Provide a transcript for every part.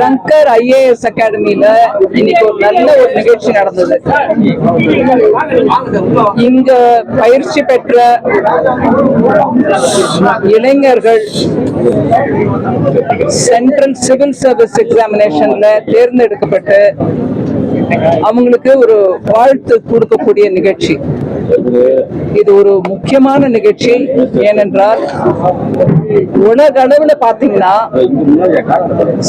Shankar IAS அகாடமியில இன்னைக்கு ஒரு நல்ல ஒரு நிகழ்ச்சி நடந்தது. இங்க பயிற்சி பெற்ற இளைஞர்கள் சென்ட்ரல் சிவில் சர்வீஸ் எக்ஸாமினேஷன்ல தேர்ந்தெடுக்கப்பட்டு அவங்களுக்கு ஒரு வாழ்த்து கொடுக்கக்கூடிய நிகழ்ச்சி. இது ஒரு முக்கியமான நிகழ்ச்சி. ஏனென்றால் உலக அளவுல பாத்தீங்கன்னா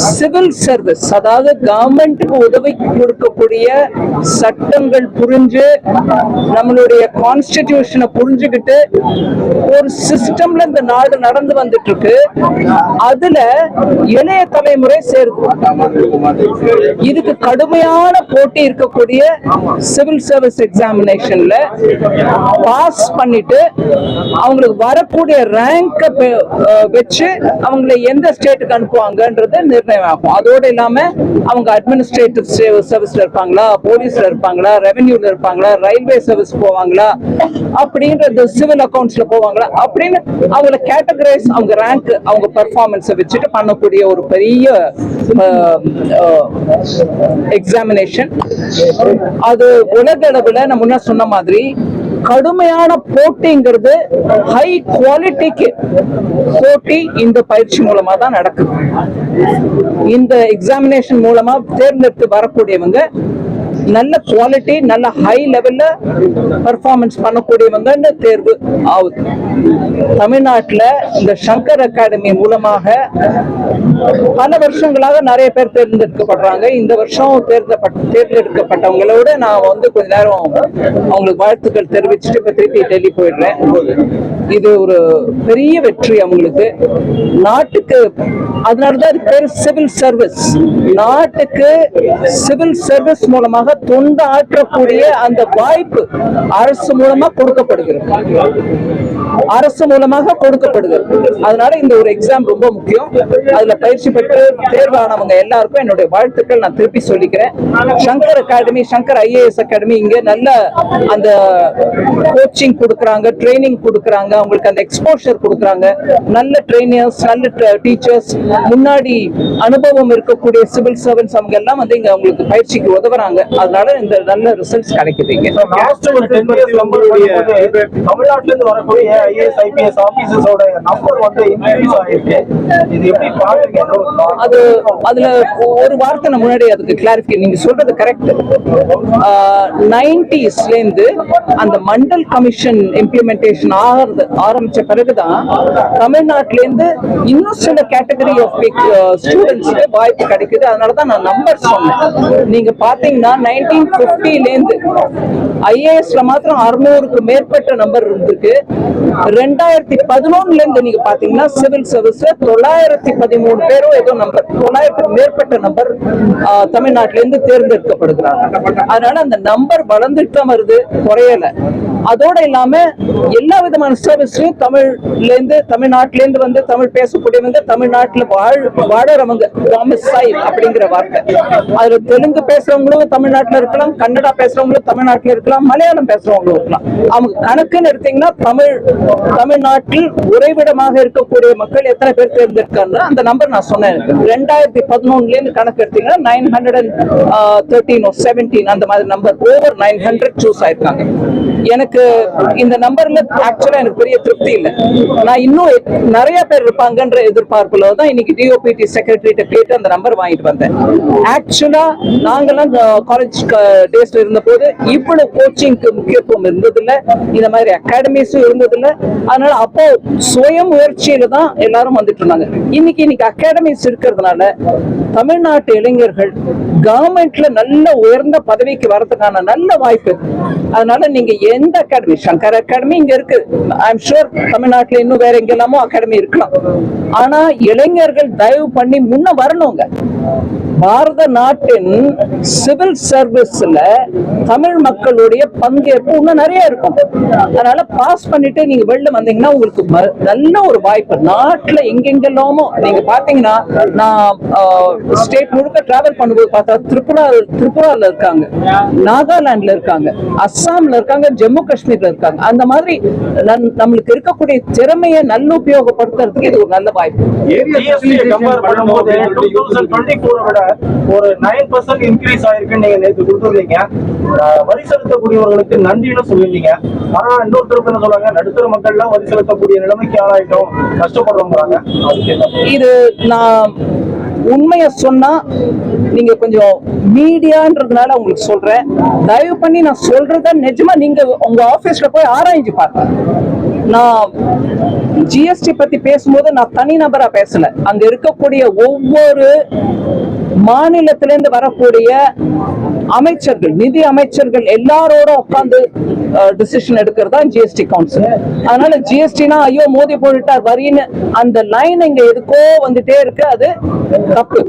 சிவில் சர்வீஸ் அதாவது கவர்மெண்ட்டுக்கு உதவி கொடுக்கக்கூடிய சட்டங்கள் புரிஞ்சு நம்மளுடைய கான்ஸ்டிடியூஷனை புரிஞ்சுக்கிட்டு ஒரு சிஸ்டம்ல இந்த நாடு நடந்து வந்துட்டு இருக்கு அதுல இளைய தலைமுறை சேருது. இதுக்கு கடுமையான போட்டி இருக்கக்கூடிய சிவில் சர்வீஸ் எக்ஸாமினேஷன்ல பாஸ் பண்ணிட்டு அவங்களுக்கு வரக்கூடிய ரேங்கை வச்சு அவங்களை எந்த ஸ்டேட்டுக்கு அனுப்புவாங்கன்றது நிர்ணயம் ஆகும். அதோடு இல்லாம அவங்க அட்மினிஸ்ட்ரேட்டிவ் சர்வீஸ்ல இருப்பாங்களா போலீஸ்ல இருப்பாங்களா ரெவென்யூல இருப்பாங்களா ரயில்வே சர்வீஸ் போவாங்களா அப்படின்றது சிவில் அக்கௌண்ட்ஸ்ல போவாங்களா அப்படின்னு அவங்கள கேட்டகரைஸ் அவங்க ரேங்க் அவங்க பெர்ஃபார்மன்ஸை வச்சுட்டு பண்ணக்கூடிய ஒரு பெரிய எக்ஸாமினேஷன் அது உலக அளவில் நான் முன்ன சொன்ன மாதிரி கடுமையான போட்டிங்கிறது ஹை குவாலிட்டிக்கு போட்டி இந்த பயிற்சி மூலமா தான் நடக்குது. இந்த எக்ஸாமினேஷன் மூலமா தேர்ந்தெடுத்து வரக்கூடியவங்க நல்ல குவாலிட்டி நல்ல ஹை லெவல்ல பெர்ஃபார்மன்ஸ் பண்ணக்கூடியவங்கன்னு தேர்வு ஆகுது. தமிழ்நாட்டில் இந்த சங்கர் அகாடமி மூலமாக பல வருஷங்களாக நிறைய பேர் தேர்ந்தெடுக்கப்படுறாங்க. இந்த வருஷம் தேர்ந்தப்பட்ட தேர்ந்தெடுக்கப்பட்டவங்களோட நான் வந்து கொஞ்ச நேரம் அவங்களுக்கு வாழ்த்துக்கள் தெரிவிச்சுட்டு இப்போ திருப்பி டெல்லி போயிடுறேன். இது ஒரு பெரிய வெற்றி அவங்களுக்கு. நாட்டுக்கு அதனாலதான் இது பேர் சிவில் சர்வீஸ். நாட்டுக்கு சிவில் சர்வீஸ் மூலமாக தொண்டு ஆற்றக்கூடிய அந்த வாய்ப்பு அரசு மூலமா கொடுக்கப்படுகிறது. அரசு மூலமாக கொடுக்கப்படுகிறது. அதனால இந்த ஒரு எக்ஸாம் ரொம்ப முக்கியம். அதுல பயிற்சி பெற்று தேர்வானவங்க எல்லாருக்கும் என்னுடைய வாழ்த்துக்கள். நான் திருப்பி சொல்லிக்கிறேன். Shankar academy Shankar IAS academy இங்க நல்ல அந்த கோச்சிங் கொடுக்குறாங்க ட்ரைனிங் கொடுக்குறாங்க. அவங்களுக்கு அந்த எக்ஸ்போஷர் கொடுக்கறாங்க. நல்ல ட்ரைனர்ஸ் நல்ல டீச்சர்ஸ் முன்னாடி அனுபவம் இருக்கக்கூடிய சிவில் சர்வன்ஸ் அவங்க எல்லாம் வந்து இங்க அவங்களுக்கு பயிற்சிக்கு உதவுறாங்க. அதனால இந்த நல்ல ரிசல்ட்ஸ் கிடைக்குது இங்க. லாஸ்ட் ஒரு டென் இயர்ஸ் நம்பர் தமிழ்நாட்டுல இருந்து வரக்கூடிய ஐஏஎஸ் ஐபிஎஸ் ஆபீசர்ஸோட நம்பர் வந்து இன்க்ரீஸ் ஆயிருக்கு. இது எப்படி பாக்குறீங்க? அது அதுல ஒரு வார்த்தை நான் முன்னாடி அதுக்கு கிளாரிஃபை நீங்க சொல்றது கரெக்ட் நைன்டிஸ்ல இருந்து அந்த மண்டல் கமிஷன் இம்ப்ளிமெண்டேஷன் ஆகிறது ஆரம்பிச்ச பிறகுதான் தமிழ்நாட்டுல இருந்து இன்னும் சில கேட்டகரி ஆஃப் ஸ்டூடெண்ட்ஸ்க்கு வாய்ப்பு கிடைக்குது. அதனாலதான் நான் நம்பர் சொன்னேன். நீங்க பாத்தீங்கன்னா நைன்டீன் பிப்டில இருந்து ஐஏஎஸ்ல மாத்திரம் அறுநூறுக்கு மேற்பட்ட நம்பர் இருந்திருக்கு. ரெண்டாயிரத்தி பதினொன்னுல இருந்து நீங்க பாத்தீங்கன்னா சிவில் சர்வீஸ்ல தொள்ளாயிரத்தி பதிமூணு பேரும் ஏதோ நம்பர் தொள்ளாயிரத்துக்கு மேற்பட்ட நம்பர் uh, தமிழ்நாட்டில இருந்து தேர்ந்தெடுக்கப்படுகிறாங்க. அதனால அந்த நம்பர் வளர்ந்துட்டு வருது குறையல. அதோட இல்லாம எல்லா விதமான சர்வீஸ்லயும் தமிழ்லேருந்து தமிழ்நாட்டிலேருந்து தமிழ்நாட்டில இருந்து வந்து தமிழ் பேசக்கூடியவங்க தமிழ்நாட்டில் வாழ் வாழறவங்க டாமிசைல் அப்படிங்கிற வார்த்தை. அதுல தெலுங்கு பேசுறவங்களும் தமிழ்நாட்டில் இருக்கலாம் கன்னடா பேசுறவங்களும் தமிழ்நாட்டில் இருக்கலாம் மலையாளம் பேசுறவங்களும் இருக்கலாம். அவங்க கணக்குன்னு எடுத்தீங்கன்னா தமிழ் தமிழ்நாட்டில் உறைவிடமாக இருக்கக்கூடிய மக்கள் எத்தனை பேர் தேர்ந்தெடுக்காங்க அந்த நம்பர் நான் சொன்னேன். ரெண்டாயிரத்தி பதினொன்னுலேருந்து கணக்கு எடுத்தீங்கன்னா nine hundred and thirteen seventeen அந்த மாதிரி number over nine hundred choose ஆயிருக்காங்க. எனக்கு இந்த நம்பர்ல ஆக்சுவலா எனக்கு பெரிய திருப்தி இல்லை. நான் இன்னும் நிறைய பேர் இருப்பாங்கன்ற எதிர்பார்ப்புல தான் இன்னைக்கு டிஓபிடி செக்ரட்டரிட்ட கேட்டு அந்த நம்பர் வாங்கிட்டு வந்தேன். ஆக்சுவலா நாங்கெல்லாம் காலேஜ் டேஸ்ல இருந்த போது இவ்வளவு கோச்சிங்க்கு முக்கியத்துவம் இருந்ததில்ல. இந்த மாதிரி அகாடமிஸும் இருந்ததில்ல. அதனால அப்போ சுய முயற்சியில தான் எல்லாரும் வந்துட்டு இருந்தாங்க. இன்னைக்கு இன்னைக்கு அகாடமிஸ் இருக்கிறதுனால தமிழ்நாட்டு இளைஞர்கள் கவர்மெண்ட்ல நல்ல உயர்ந்த பதவிக்கு வரதுக்கான நல்ல வாய்ப்பு அதனால நீங்க எந்த அகாடமி சங்கர் அகாடமி இங்க இருக்கு. ஐம் ஷூர் தமிழ்நாட்டுல இன்னும் வேற எங்கெல்லாமோ அகாடமி இருக்கலாம். ஆனா இளைஞர்கள் தயவு பண்ணி முன்ன வரணுங்க. பாரத நாட்டின் சிவில் சர்வீஸ்ல தமிழ் மக்களுடைய பங்கேற்பு இன்னும் நிறைய இருக்கும். அதனால பாஸ் பண்ணிட்டு நீங்க வெளில வந்தீங்கன்னா உங்களுக்கு நல்ல ஒரு வாய்ப்பு. நாட்டுல எங்கெங்கெல்லாமோ நீங்க பாத்தீங்கன்னா நான் ஸ்டேட் முழுக்க டிராவல் பண்ணும்போது பார்த்தா திரிபுரா திரிபுரால இருக்காங்க. நாகாலாந்துல இருக்காங்க. அஸ்ஸாம்ல இருக்காங்க ஜம்மு காஷ்மீர்ல இருக்காங்க. அந்த மாதிரி நன்- நம்மளுக்கு இருக்கக்கூடிய திறமையை நல்ல உபயோகப்படுத்துறதுக்கு இது ஒரு நல்ல வாய்ப்பு. ஒரு நைன் பர்சன்ட் இன்க்ரீஸ் ஆயிருக்குன்னு நீங்க நேற்று கொடுத்துருந்தீங்க. வரி செலுத்தக்கூடியவர்களுக்கு நன்றின்னு சொல்லியிருந்தீங்க. ஆனா இன்னொருத்தருக்கு என்ன சொல்றாங்க? நடுத்தர மக்கள் எல்லாம் வரி செலுத்தக்கூடிய நிலைமைக்கு ஆளாயிட்டோம். கஷ்டப்படுறோங்கிறாங்க இது நான் உண்மைய சொன்னா நீங்க கொஞ்சம் மீடியான்றதுனால உங்களுக்கு சொல்றேன். தயவு பண்ணி நான் சொல்றத நிஜமா நீங்க உங்க ஆபீஸ்ல போய் ஆராய்ஞ்சு பாருங்க. நான் ஜிஎஸ்டி பத்தி பேசும்போது நான் தனிநபரா பேசல. அங்க இருக்கக்கூடிய ஒவ்வொரு மாநிலத்திலிருந்து வரக்கூடிய அமைச்சர்கள் நிதி அமைச்சர்கள் எல்லாரோட உட்காந்து டிசிஷன் எடுக்கிறது தான் ஜிஎஸ்டி கவுன்சில் அதனால ஜிஎஸ்டினா ஐயோ மோதி போட்டுட்டார் வரின்னு. அந்த லைன் இங்க எதுக்கோ வந்துட்டே இருக்கு. அது தப்பு.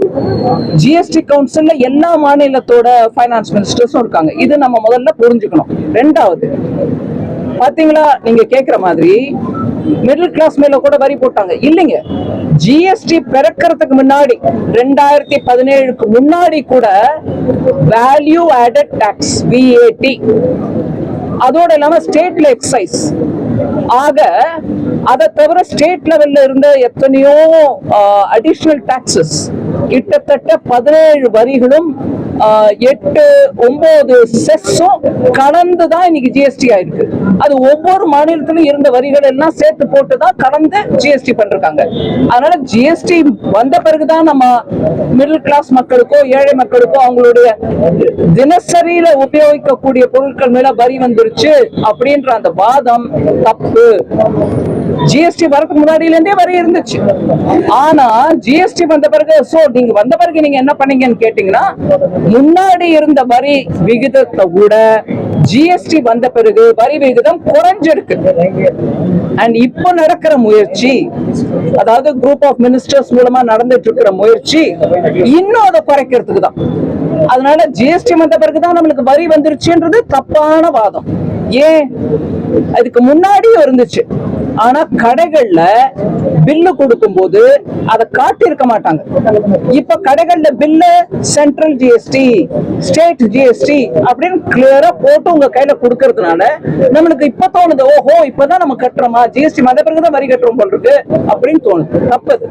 ஜிஎஸ்டி கவுன்சில்ல எல்லா மாநிலத்தோட ஃபைனான்ஸ் மினிஸ்டர்ஸும் இருக்காங்க. இது நம்ம முதல்ல புரிஞ்சுக்கணும். ரெண்டாவது பாத்தீங்களா? நீங்க கேக்குற மாதிரி மிடில் கிளாஸ் மேல கூட வரி போட்டாங்க. இல்லைங்க. ஜிஎஸ்டி பிறக்கிறதுக்கு முன்னாடி ரெண்டாயிரத்தி பதினேழுக்கு முன்னாடி கூட வேல்யூ ஆடட் டாக்ஸ் விஏடி அதோட இல்லாம ஸ்டேட்ல எக்ஸைஸ் ஆக அதை தவிர ஸ்டேட் லெவல்ல இருந்த எத்தனையோ அடிஷனல் டாக்ஸஸ் கிட்டத்தட்ட பதினேழு வரிகளும் எட்டு ஒன்பது செஸ்ஸும் கலந்து தான் இன்னைக்கு ஜிஎஸ்டி ஆயிருக்கு. அது ஒவ்வொரு மாநிலத்திலும் இருந்த வரிகள் எல்லாம் சேர்த்து போட்டு தான் கலந்து ஜிஎஸ்டி பண்றாங்க அதனால ஜிஎஸ்டி வந்த பிறகுதான் நம்ம மிடில் கிளாஸ் மக்களுக்கோ ஏழை மக்களுக்கோ அவங்களுடைய தினசரியில உபயோகிக்கக்கூடிய பொருட்கள் மேல வரி வந்துருச்சு அப்படின்ற அந்த வாதம் தப்பு. ஜிஎஸ்டி வரதுக்கு முன்னாடியில இருந்தே வரி இருந்துச்சு. ஆனா ஜிஎஸ்டி வந்த பிறகு சோ நீங்க வந்த பிறகு நீங்க என்ன பண்ணீங்கன்னு கேட்டீங்கன்னா முன்னாடி இருந்த வரி விகிதத்தை விட ஜிஎஸ்டி வந்த பிறகு வரி விகிதம் குறைஞ்சிருக்கு. அண்ட் இப்போ நடக்கிற முயற்சி அதாவது குரூப் ஆஃப் மினிஸ்டர்ஸ் மூலமா நடந்துட்டு இருக்கிற முயற்சி இன்னும் அதை குறைக்கிறதுக்கு தான். அதனால ஜிஎஸ்டி வந்த பிறகுதான் நம்மளுக்கு வரி வந்துருச்சுன்றது தப்பான வாதம். ஏன்? அதுக்கு முன்னாடியும் இருந்துச்சு. ஆனா கடைகள்ல பில்லு கொடுக்கும் போது அதை காட்டியிருக்க மாட்டாங்க. இப்ப கடைகள்ல bill central GST state GST அப்படின்னு கிளியரா போட்டு உங்க கையில கொடுக்கறதுனால நம்மளுக்கு இப்ப தோணுது ஓஹோ இப்பதான் நம்ம கட்டுறோமா? ஜிஎஸ்டி மத பிறகுதான் வரி கட்டுறோம் போல் இருக்கு அப்படின்னு தோணுது. தப்பது.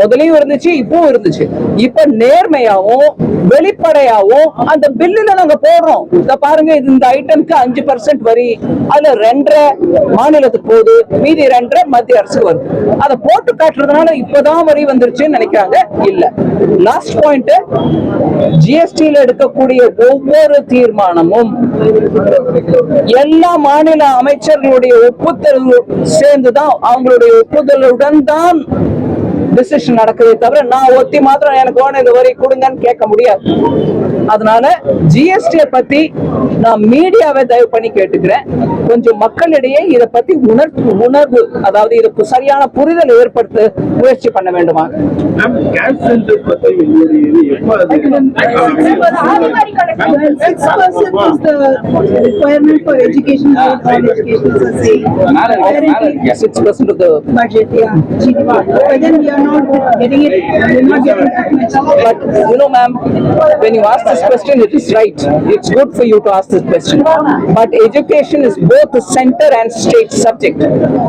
முதலையும் இருந்துச்சு இப்பவும் இருந்துச்சு. இப்ப நேர்மையாவும் வெளிப்படையாவும் அந்த பில்லுல நாங்க போடுறோம். இத பாருங்க இந்த ஐட்டம்க்கு அஞ்சு பர்சன்ட் வரி அதுல ரெண்டரை மாநிலத்துக்கு போகுது மீதி என்ற மத்திய அரசு வருது அதை போட்டு காட்டுறதுனால இப்பதான் வரி வந்துருச்சுன்னு நினைக்கிறாங்க. இல்ல. லாஸ்ட் பாயிண்ட் ஜிஎஸ்டியில எடுக்கக்கூடிய ஒவ்வொரு தீர்மானமும் எல்லா மாநில அமைச்சர்களுடைய ஒப்புதல் சேர்ந்துதான் அவங்களுடைய ஒப்புதலுடன் தான் டிசிஷன் நடக்குதே தவிர நான் ஒத்தி மாத்திரம் எனக்கு வேணும் இந்த வரி கொடுங்கன்னு கேட்க முடியாது. அதனால ஜிஎஸ்டியை பத்தி நான் மீடியாவை தயவு பண்ணி கேட்டுக்கிறேன். கொஞ்சம் மக்களிடையே இதை பத்தி உணர்வு உணர்வு அதாவது இதுக்கு சரியான புரிதல் ஏற்படுத்த முயற்சி பண்ண வேண்டுமா? Percent the budget, yeah. But you know, ma'am, when you ask this question, it is right. It's good for you to ask this question. But education is both a center and state subject.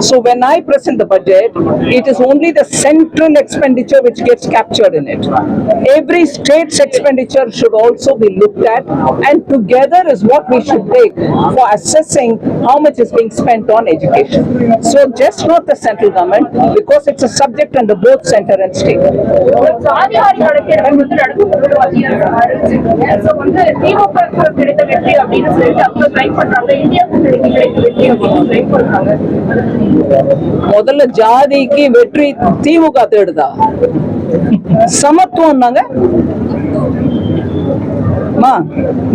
So when I present the budget, it is only the central expenditure which gets captured in it. Every state's expenditure should also be looked at, and together is what we should take for assessing how much is being spent on education. So just not the central government, because it's a subject under both வெற்றி அப்படின்னு claim பண்றாங்க. முதல்ல ஜாதிக்கு வெற்றி திமுக தேடுதா? சமத்துவம் தாங்க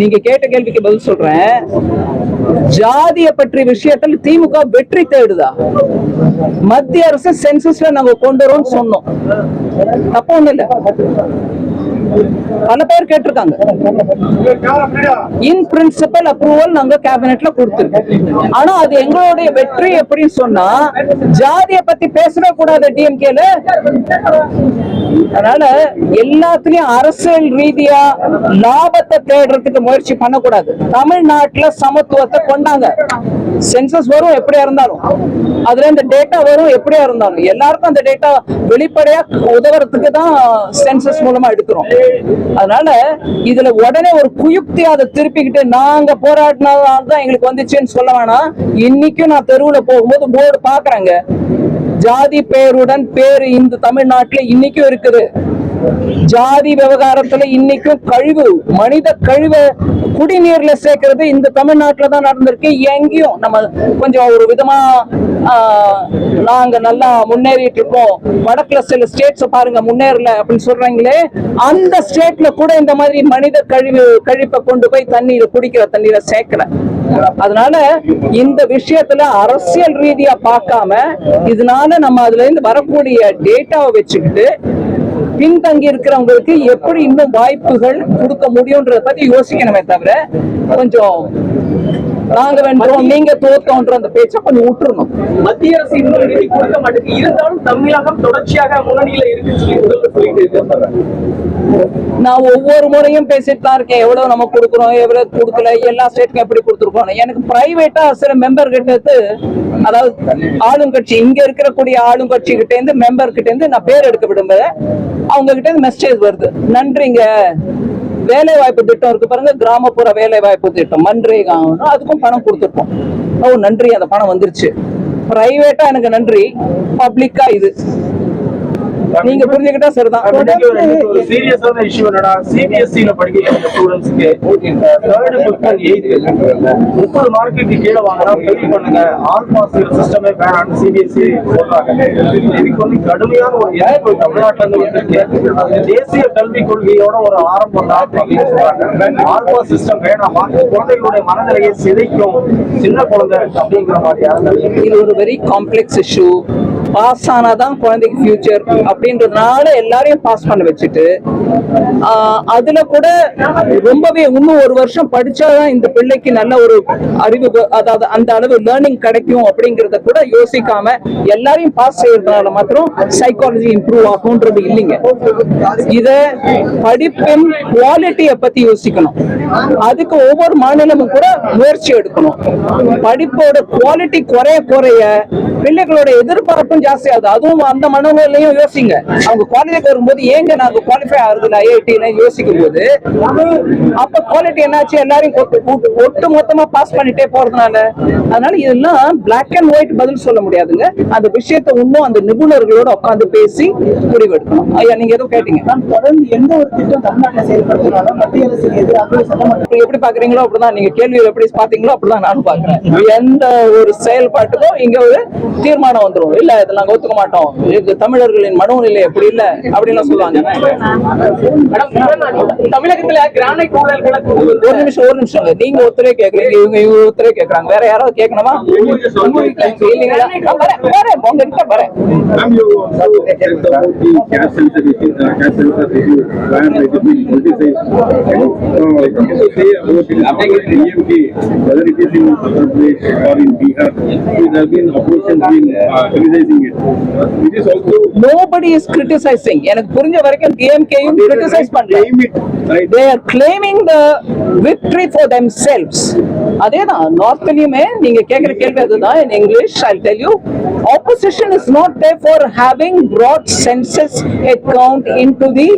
நீங்க கேட்ட கேள்விக்கு பதில் சொல்றேன். ஜாதிய பற்றி விஷயத்தில் திமுக வெற்றி தேடுதா? மத்திய அரசு சென்சஸ்ல நாங்க கொண்டு வரோம்னு சொன்னோம். தப்பு ஒண்ணு இல்ல. பல பேர் கேட்டிருக்காங்க. இன் பிரின்சிபல் அப்ரூவல் நாங்க கேபினெட்ல கொடுத்துருக்கோம். ஆனா அது எங்களுடைய வெற்றி எப்படின்னு சொன்னா ஜாதியை பத்தி பேசவே கூடாது டிஎம்கேல அதனால எல்லாத்துலயும் அரசியல் ரீதியா லாபத்தை தேடுறதுக்கு முயற்சி பண்ணக்கூடாது. தமிழ்நாட்டுல சமத்துவத்தை கொண்டாங்க. சென்சஸ் வரும் எப்படியா இருந்தாலும். அதுல இந்த டேட்டா வரும் எப்படியா இருந்தாலும். எல்லாருக்கும் அந்த டேட்டா வெளிப்படையா உதவுறதுக்கு தான் சென்சஸ் மூலமா எடுக்கிறோம். அதனால இதுல உடனே ஒரு குயுக்தி அதை திருப்பிக்கிட்டு நாங்க போராடினதுனாலதான் எங்களுக்கு வந்துச்சுன்னு சொல்ல வேணாம். இன்னைக்கும் நான் தெருவுல போகும்போது போர்டு பாக்குறேங்க ஜாதி பெயருடன் பேரு இந்த தமிழ்நாட்டுல இன்னைக்கும் இருக்குது. ஜாதி விவகாரத்துல இன்னைக்கும் கழிவு மனித கழிவை குடிநீர்ல சேர்க்கறது இந்த தமிழ்நாட்டுல தான் நடந்திருக்கு. எங்கேயும் நம்ம கொஞ்சம் ஒரு விதமா நாங்க நல்லா முன்னேறிட்டு இருக்கோம். வடக்குல சில ஸ்டேட்ஸ் பாருங்க முன்னேறல அப்படின்னு சொல்றாங்களே அந்த ஸ்டேட்ல கூட இந்த மாதிரி மனித கழிவு கழிப்பை கொண்டு போய் தண்ணீரை குடிக்கிற தண்ணீரை சேர்க்கல. அதனால இந்த விஷயத்துல அரசியல் ரீதியா பார்க்காம இதனால நம்ம அதுல இருந்து வரக்கூடிய டேட்டாவை வச்சுக்கிட்டு பின்தங்கி இருக்கிறவங்களுக்கு எப்படி இன்னும் வாய்ப்புகள் கொடுக்க முடியும்ன்றத பத்தி யோசிக்கணுமே தவிர கொஞ்சம் நாங்க வென்றோம் நீங்க தோத்தோன்ற அந்த பேச்சை கொஞ்சம் விட்டுறணும். மத்திய அரசு இன்னும் நிதி கொடுக்க மாட்டேங்குது. இருந்தாலும் தமிழகம் தொடர்ச்சியாக முன்னணியில இருக்குன்னு சொல்லிட்டு நான் ஒவ்வொரு முறையும் பேசிட்டு தான் இருக்கேன். எவ்வளவு நம்ம கொடுக்குறோம் எவ்வளவு கொடுக்கல எல்லா ஸ்டேட்டுக்கும் எப்படி கொடுத்துருக்கோம் எனக்கு பிரைவேட்டா சில மெம்பர் கிட்ட அதாவது ஆளுங்கட்சி இங்க இருக்கக்கூடிய ஆளுங்கட்சி கிட்ட இருந்து மெம்பர் கிட்ட இருந்து நான் பேர் எடுக்க விரும்புறேன் அவங்க கிட்ட இருந்து மெசேஜ் வருது. நன்றிங்க. வேலை வாய்ப்பு திட்டம் இருக்கு பாருங்க கிராமப்புற வேலை வாய்ப்பு திட்டம். மன்ரேகா அதுக்கும் பணம் கொடுத்துருக்கோம் ஓ நன்றி. அந்த பணம் வந்துருச்சு. பிரைவேட்டா எனக்கு நன்றி. பப்ளிக்கா இது. நீங்க புரிஞ்சுக்கிட்டா சரிதான். ஒரு சீரியஸான இஷ்யூ என்னன்னா சிபிஎஸ்இ ல படிக்கிற ஸ்டூடெண்ட்ஸ்க்கு தேர்ட் ஃபிஃப்த் அண்ட் எய்த் முப்பது மார்க்குக்கு கீழே வாங்கினா ஃபெயில் பண்ணுங்க. ஆல் பாஸ் சிஸ்டமே வேணாம்னு சிபிஎஸ்இ சொல்றாங்க. இதுக்கு வந்து கடுமையான ஒரு எதிர்ப்பு தமிழ்நாட்டுல இருந்து வந்திருக்கு. தேசிய கல்விக் கொள்கையோட ஒரு ஆரம்பம் தான் அப்படின்னு சொல்றாங்க. ஆல் பாஸ் சிஸ்டம் வேணாமா. குழந்தைகளுடைய மனநிலையை சிதைக்கும் சின்ன குழந்தை அப்படிங்கிற மாதிரியான இது ஒரு வெரி காம்ப்ளெக்ஸ் இஷ்யூ பாஸ் ஆனாதான் குழந்தைக்கு ஃபியூச்சர் அப்படின்றதுனால எல்லாரையும் பாஸ் பண்ண வச்சுட்டு ஆஹ், அதுல கூட ரொம்பவே இன்னும் ஒரு வருஷம் படிச்சாதான் இந்த பிள்ளைக்கு நல்ல ஒரு அறிவு அதாவது அந்த அளவு லேர்னிங் கிடைக்கும் அப்படிங்கறத கூட யோசிக்காம எல்லாரையும் பாஸ் செய்யறதுனால மாத்திரம் சைக்காலஜி இம்ப்ரூவ் ஆகும்ன்றது இல்லைங்க. இத படிப்பின் குவாலிட்டிய பத்தி யோசிக்கணும். அதுக்கு ஒவ்வொரு மாநிலமும் கூட முயற்சி எடுக்கணும். படிப்போட குவாலிட்டி குறைய குறைய பிள்ளைகளோட எதிர்பார்ப்பும் ஜாஸ்தி ஆகுது. அதுவும் அந்த மனநிலையும் யோசிங்க. அவங்க குவாலிட்டிக்கு வரும்போது ஏங்க நாங்க குவாலிஃபை ஆகுதுல ஐஐடில யோசிக்கும் போது அப்ப குவாலிட்டி என்னாச்சு? எல்லாரையும் ஒட்டு- மொத்தமா பாஸ் பண்ணிட்டே போறதுனால. அதனால இதெல்லாம் பிளாக் அண்ட் ஒயிட் பதில் சொல்ல முடியாதுங்க. அந்த விஷயத்தை இன்னும் அந்த நிபுணர்களோட உட்கார்ந்து பேசி முடிவெடுக்கணும். ஐயா நீங்க எதுவும் கேட்டீங்க. தொடர்ந்து எந்த ஒரு திட்டம் தமிழ்நாட்டில் செயல்படுத்தினாலும் மத்திய அரசுக்கு எதிராக சட்டமன்ற எப்படி பாக்குறீங்களோ அப்படிதான். நீங்க கேள்வியில் எப்படி பாத்தீங்களோ அப்படிதான் நானும் பாக்குறேன். எந்த ஒரு செயல்பாட்டுக்கும் இங்க ஒரு தீர்மானம் வந்துரும். இல்ல அதை நாங்க ஒத்துக்க மாட்டோம் தமிழர்களின் மனோநிலை அப்படி இல்ல அப்படின்னு சொல்லுவாங்க தமிழகத்துல கிரானைட் ஊழல்களை ஒரு நிமிஷம் ஒரு நிமிஷம் நீங்க ஒருத்தரே கேக்குறீங்க இவங்க இவங்க ஒருத்தரே கேக்குறாங்க வேற யாராவது கேட்கணுமா இல்லீங்களா வரேன் வரேன் nobody is criticizing எனக்கு புரிஞ்ச வரைக்கும் டிஎம்கேயும் criticize பண்ணல Claim it, right? they are claiming the victory for themselves அதேதான் நார்த்லயுமே நீங்க கேக்குற கேள்வி அதுதான் in english i'll tell you opposition is not there for having brought census account into the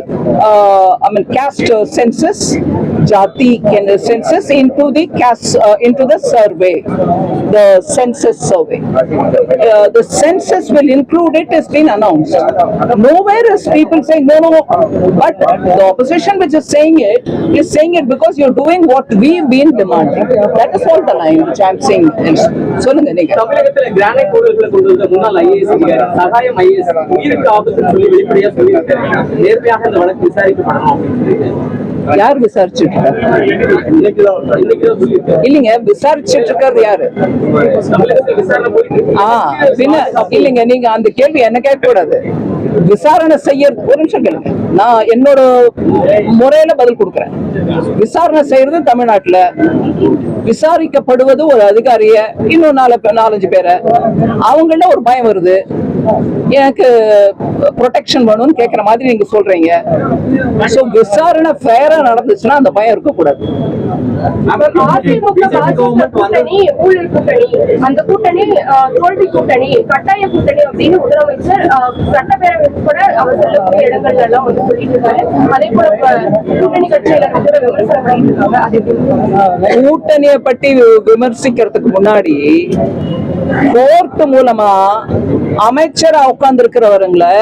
uh, i mean caste uh, census jati ken- census into the caste uh, into the survey the census survey uh, the census will include it has been announced nowhere is people saying no no but the opposition which is saying it is saying it because you're doing what we've been demanding that is all the line which i'm saying சொல்லுங்க நீங்க தமிழகத்துல granite ஊழல்களை கொண்டு முன்னாள் IAS அதிகாரி சகாயம் IAS உயிருக்கு ஆபத்துன்னு சொல்லி வெளிப்படையா சொல்லியிருக்காரு நேர்மையாக இந்த வழக்கு விசாரிக்கப்படணும் அப்படின்னு. யார் விசாரிச்சுட்டு இல்லைங்க விசாரிச்சுட்டு இருக்கிறது யாரு? தமிழகத்தில் விசாரணை போயிட்டு இருக்கு. ஆ பின்ன இல்லைங்க நீங்க அந்த கேள்வி என்ன கேட்க கூடாது விசாரணை செய்யறது ஒரு நிமிஷம் கேளுங்க. நான் என்னோட முறையில பதில் கொடுக்குறேன். விசாரணை செய்யறது தமிழ்நாட்டுல. விசாரிக்கப்படுவது ஒரு அதிகாரிய இன்னும் நாலு நாலஞ்சு பேரை. அவங்கள ஒரு பயம் வருது? எனக்கு ப்ரொடெக்ஷன் வேணும்னு கேட்குற மாதிரி நீங்க சொல்றீங்க. ஸோ விசாரணை ஃபேரா நடந்துச்சுன்னா அந்த பயம் இருக்கக்கூடாது. கூட்டணி ஊழல் கூட்டணி அந்த கூட்டணி ஆஹ், தோல்வி கூட்டணி கட்டாய கூட்டணி அப்படின்னு முதலமைச்சர் சட்டப்பேரவை கூட அவர் செல்லக்கூடிய இடங்கள்ல எல்லாம் வந்து சொல்லிட்டு இருக்காரு. அதே போல இப்ப கூட்டணி கட்சியில கூட விமர்சனம் பண்ணிட்டு இருக்காங்க கூட்டணியை பற்றி விமர்சிக்கிறதுக்கு முன்னாடி கோர்ட் மூலமா அமைச்சரா உட்கார்ந்து இருக்கிறவருங்களை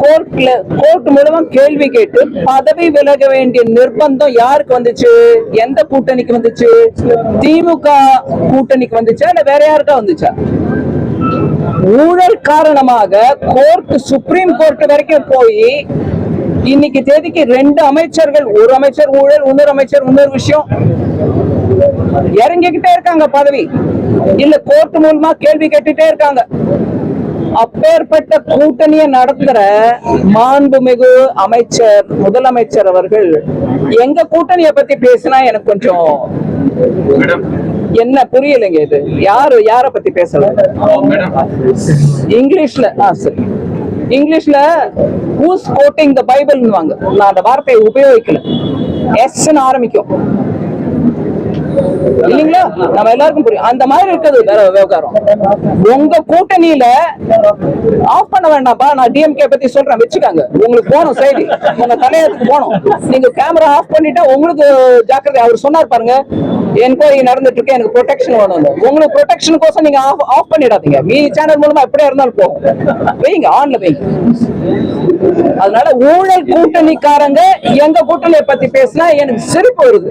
கோர்ட்ல கோர்ட் மூலமா கேள்வி கேட்டு பதவி விலக வேண்டிய நிர்பந்தம் யாருக்கு வந்துச்சு? எந்த கூட்டணிக்கு வந்துச்சு? திமுக கூட்டணிக்கு வந்துச்சா? இல்ல வேற யாருக்கா வந்துச்சா? ஊழல் காரணமாக கோர்ட் சுப்ரீம் கோர்ட் வரைக்கும் போய் இன்னைக்கு தேதிக்கு ரெண்டு அமைச்சர்கள் ஒரு அமைச்சர் ஊழல் இன்னொரு அமைச்சர் இன்னொரு விஷயம். இறங்கிக்கிட்டே இருக்காங்க பதவி. இல்ல கோர்ட் மூலமா கேள்வி கேட்டுட்டே இருக்காங்க. அப்பேற்பட்ட கூட்டணியை நடத்துற மாண்புமிகு அமைச்சர் முதலமைச்சர் அவர்கள் எங்க கூட்டணியை பத்தி பேசினா எனக்கு கொஞ்சம் என்ன புரியலைங்க இது? யாரு யார பத்தி பேசல? இங்கிலீஷ்ல ஆ சரி. இங்கிலீஷ்ல ஹூஸ் கோட்டிங் த பைபிள்னுவாங்க நான் அந்த வார்த்தையை உபயோகிக்கல. எஸ் ஆரம்பிக்கும். இல்லைங்களா? நம்ம எல்லாருக்கும் புரியும். அந்த மாதிரி இருக்குது வேற விவகாரம். உங்க கூட்டணியில ஆஃப் பண்ண வேண்டாம்ப்பா. நான் டிஎம்கே பத்தி சொல்றேன். வச்சுக்காங்க. உங்களுக்கு போகணும் சைடு உங்க தலையத்துக்கு போகணும். நீங்க கேமரா ஆஃப் பண்ணிட்டா உங்களுக்கு ஜாக்கிரதை. அவர் சொன்னார் பாருங்க என்கொயரி நடந்துட்டு இருக்கு. எனக்கு ப்ரொடெக்ஷன் வேணும். உங்களுக்கு ப்ரொடெக்ஷன் கோசம் நீங்க ஆஃப் ஆஃப் பண்ணிடாதீங்க. மீ சேனல் மூலமா எப்படியா இருந்தாலும் போகும். வைங்க ஆன்ல வைங்க. அதனால ஊழல் கூட்டணிக்காரங்க எங்க கூட்டணியை பத்தி பேசினா எனக்கு சிரிப்பு வருது.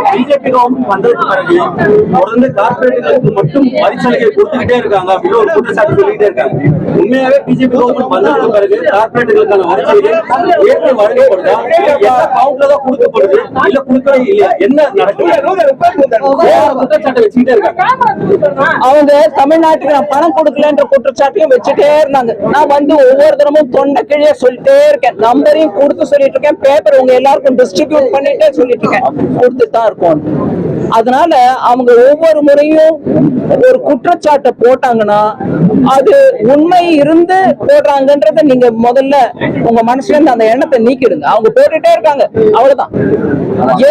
பிஜேபி கவர்மெண்ட் வந்ததுக்கு பிறகு தொடர்ந்து கார்பரேட்டுகளுக்கு மட்டும் வரிச்சலுகை கொடுத்துக்கிட்டே இருக்காங்க அப்படின்னு ஒரு குற்றச்சாட்டு சொல்லிட்டே இருக்காங்க. உண்மையாவே பிஜேபி கவர்மெண்ட் வந்ததுக்கு பிறகு கார்பரேட்டுகளுக்கான வரிச்சலுகை ஏற்று வழங்கப்படுதா என்ன கவுண்ட்ல தான் கொடுக்கப்படுது இல்ல கொடுக்கவே இல்லையா? என்ன நடக்குது? குற்றச்சாட்டு வச்சுக்கிட்டே இருக்காங்க. அவங்க தமிழ்நாட்டுக்கு நான் பணம் கொடுக்கலன்ற குற்றச்சாட்டையும் வச்சுட்டே இருந்தாங்க. நான் வந்து ஒவ்வொரு தினமும் தொண்டை கிழிய சொல்லிட்டே இருக்கேன். நம்பரையும் கொடுத்து சொல்லிட்டு இருக்கேன். பேப்பர் உங்க எல்லாருக்கும் டிஸ்ட்ரிபியூட் பண்ணிட்டே சொல்லிட்டு இருக்கேன். கொடுத்துட்டு தான் இருக்கும். அதனால அவங்க ஒவ்வொரு முறையும் ஒரு குற்றச்சாட்டை போட்டாங்கன்னா அது உண்மை இருந்து போடுறாங்கன்றத நீங்க முதல்ல உங்க மனசுல இருந்து அந்த எண்ணத்தை நீக்கிடுங்க. அவங்க போட்டுட்டே இருக்காங்க. அவ்வளவுதான்.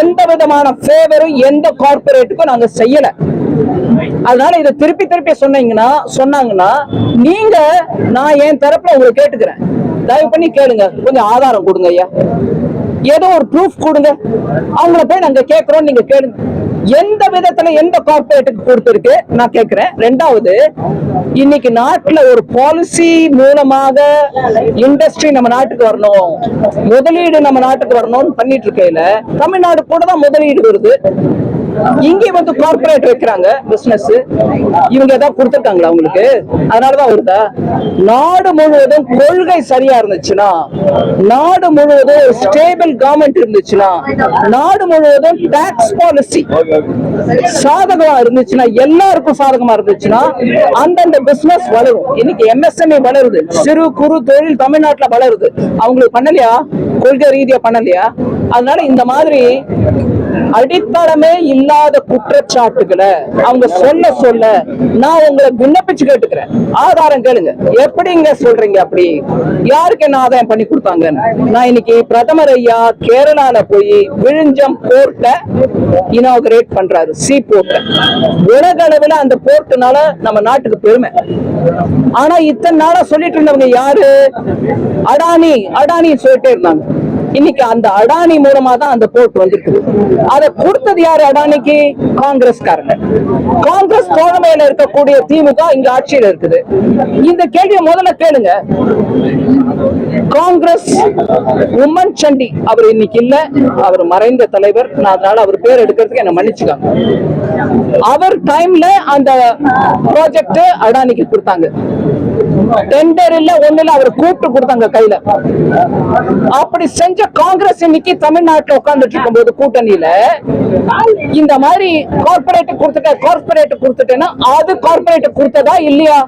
எந்த விதமான ஃபேவரும் எந்த கார்பரேட்டுக்கும் நாங்க செய்யல. அதனால இதை திருப்பி திருப்பி சொன்னீங்கன்னா சொன்னாங்கன்னா நீங்க நான் என் தரப்புல உங்களை கேட்டுக்கிறேன். தயவு பண்ணி கேளுங்க. கொஞ்சம் ஆதாரம் கொடுங்க ஐயா. ஏதோ ஒரு ப்ரூஃப் கொடுங்க. அவங்கள போய் நாங்க கேட்கிறோம் நீங்க கேளுங்க. எந்த விதத்துல எந்த கார்பரேட்டுக்கு கொடுத்துருக்கு நான் கேட்கிறேன் ரெண்டாவது இன்னைக்கு நாட்டுல ஒரு பாலிசி மூலமாக இண்டஸ்ட்ரி நம்ம நாட்டுக்கு வரணும். முதலீடு நம்ம நாட்டுக்கு வரணும்னு பண்ணிட்டு இருக்கையில தமிழ்நாடு கூட தான் முதலீடு வருது. இங்கே வந்து கார்பரேட் வைக்கிறாங்க பிசினஸ் இவங்க ஏதாவது கொடுத்துருக்காங்களா உங்களுக்கு? அதனாலதான் வருதா நாடு முழுவதும் கொள்கை சரியா இருந்துச்சுன்னா நாடு முழுவதும் ஸ்டேபிள் கவர்மெண்ட் இருந்துச்சுன்னா நாடு முழுவதும் டாக்ஸ் பாலிசி சாதகமா இருந்துச்சுன்னா எல்லாருக்கும் சாதகமா இருந்துச்சுன்னா அந்தந்த பிசினஸ் வளரும். இன்னைக்கு எம்எஸ்எம்இ வளருது. சிறு குறு தொழில் தமிழ்நாட்டுல வளருது. அவங்களுக்கு பண்ணலையா? கொள்கை ரீதியா பண்ணலையா? அதனால இந்த மாதிரி அடித்தளமே இல்லாத குற்றச்சாட்டுகளை அவங்க சொல்ல சொல்ல நான் உங்களை விண்ணப்பிச்சு கேட்டுக்கிறேன். ஆதாரம் கேளுங்க. எப்படிங்க சொல்றீங்க அப்படி? யாருக்கு என்ன ஆதாயம் பண்ணி கொடுத்தாங்க நான் இன்னைக்கு பிரதமர் ஐயா கேரளால போய் விழுஞ்சம் போர்ட்ட இனாகரேட் பண்றாரு. சி போர்ட்ட உலக அந்த போர்ட்டுனால நம்ம நாட்டுக்கு பெருமை. ஆனா இத்தனை நாளா சொல்லிட்டு இருந்தவங்க யாரு? அடானி. அடானி சொல்லிட்டே இருந்தாங்க. இன்னைக்கு அந்த அடானி மூலமா தான் அந்த போர்ட் வந்திருக்குது அதை கொடுத்தது யாரு அடானிக்கு? காங்கிரஸ் காரங்க காங்கிரஸ் தோழமையில இருக்கக்கூடிய திமுக இங்க ஆட்சியில் இருக்குது. இந்த கேள்வியை முதல்ல கேளுங்க. காங்கிரஸ் உம்மன் சண்டி அவர் இன்னைக்கு இல்ல. அவர் மறைந்த தலைவர். நான் அதனால அவர் பேர் எடுக்கிறதுக்கு என்ன மன்னிச்சுக்காங்க. அவர் டைம்ல அந்த ப்ராஜெக்ட் அடானிக்கு கொடுத்தாங்க. டெண்டர் இல்ல ஒண்ணுல அவர் கூப்பிட்டு கொடுத்தாங்க கையில. அப்படி செஞ்ச காங்கிரஸ் இன்னைக்கு தமிழ்நாட்டுல உட்கார்ந்துட்டு இருக்கும்போது கூட்டணியில இந்த மாதிரி கார்பரேட் கொடுத்துட்ட கார்பரேட் கொடுத்துட்டேன்னா அது கார்பரேட் கொடுத்ததா இல்லையா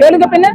கேளுங்க பின்ன